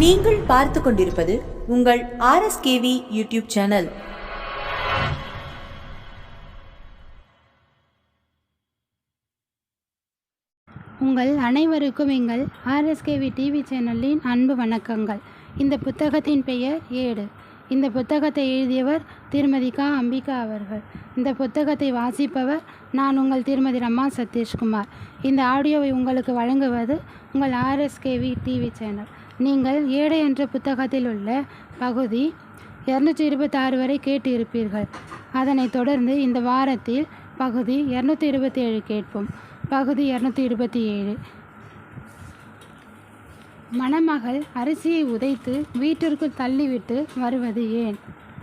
நீங்கள் பார்த்து கொண்டிருப்பது உங்கள் ஆர்எஸ்கேவி யூடியூப் சேனல் உங்கள் அனைவருக்கும் எங்கள் ஆர்எஸ்கேவி டிவி சேனலின் அன்பு வணக்கங்கள். இந்த புத்தகத்தின் பெயர் ஏடு. இந்த புத்தகத்தை எழுதியவர் திருமதி கா. அம்பிகா அவர்கள். இந்த புத்தகத்தை வாசிப்பவர் நான் உங்கள் திருமதி ரமா சதீஷ்குமார். இந்த ஆடியோவை உங்களுக்கு வழங்குவது உங்கள் ஆர்எஸ்கேவி டிவி சேனல். நீங்கள் ஏடு என்ற புத்தகத்தில் உள்ள பகுதி இரநூற்றி இருபத்தாறு வரை கேட்டு இருப்பீர்கள் அதனைத் தொடர்ந்து இந்த வாரத்தில் பகுதி இரநூத்தி இருபத்தி ஏழு கேட்போம். பகுதி இரநூத்தி இருபத்தி ஏழு மணமகள் அரிசியை உதைத்து வீட்டிற்குள் தள்ளிவிட்டு வருவது ஏன்?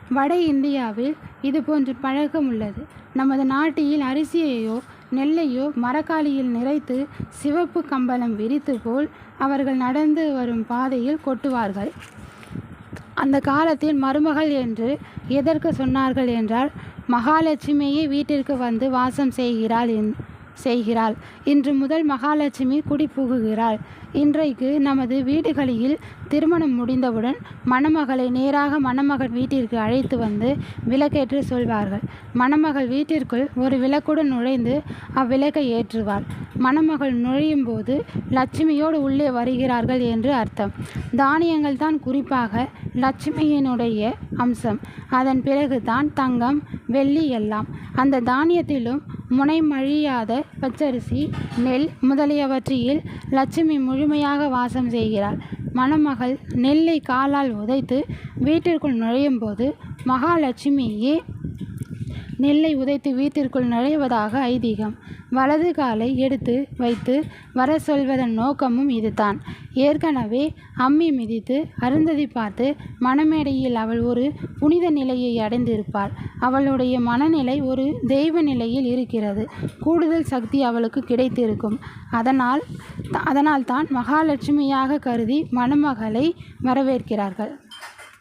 வட இந்தியாவில் இது போன்ற பழக்கம் உள்ளது. நமது நாட்டில் அரிசியையோ நெல்லையோ மரக்காலியில் நிறைத்து சிவப்பு கம்பளம் விரித்து போல் அவர்கள் நடந்து வரும் பாதையில் கொட்டுவார்கள். அந்த காலத்தில் மருமகள் என்று எதற்கு சொன்னார்கள் என்றால் மகாலட்சுமியே வீட்டிற்கு வந்து வாசம் செய்கிறாள் என் செய்கிறாள். இன்று முதல் மகாலட்சுமி குடிபுகுகிறாள் இன்றைக்கு நமது வீடுகளில் திருமணம் முடிந்தவுடன் மணமகளை நேராக மணமகள் வீட்டிற்கு அழைத்து வந்து விளக்கேற்று சொல்வார்கள். மணமகள் வீட்டிற்குள் ஒரு விளக்குடன் நுழைந்து அவ்விளக்கை ஏற்றுவார் மணமகள் நுழையும் போது லட்சுமியோடு உள்ளே வருகிறார்கள் என்று அர்த்தம். தானியங்கள் தான் குறிப்பாக லட்சுமியினுடைய அம்சம். அதன் பிறகு தான் தங்கம் வெள்ளி எல்லாம். அந்த தானியத்திலும் முனைமழியாத பச்சரிசி நெல் முதலியவற்றில் லட்சுமி முழுமையாக வாசம் செய்கிறாள். மணமகள் நெல்லை காலால் உதைத்து வீட்டிற்குள் நுழையும் போது மகாலட்சுமியே நெல்லை உதைத்து வீட்டிற்குள் நுழைவதாக ஐதீகம். வலது காலை எடுத்து வைத்து வர சொல்வதன் நோக்கமும் இதுதான். ஏற்கனவே அம்மி மிதித்து அருந்ததி பார்த்து மணமேடையில் அவள் ஒரு புனித நிலையை அடைந்திருப்பாள். அவளுடைய மனநிலை ஒரு தெய்வ நிலையில் இருக்கிறது. கூடுதல் சக்தி அவளுக்கு கிடைத்திருக்கும். அதனால் அதனால் தான் மகாலட்சுமியாக கருதி மணமகளை வரவேற்கிறார்கள்.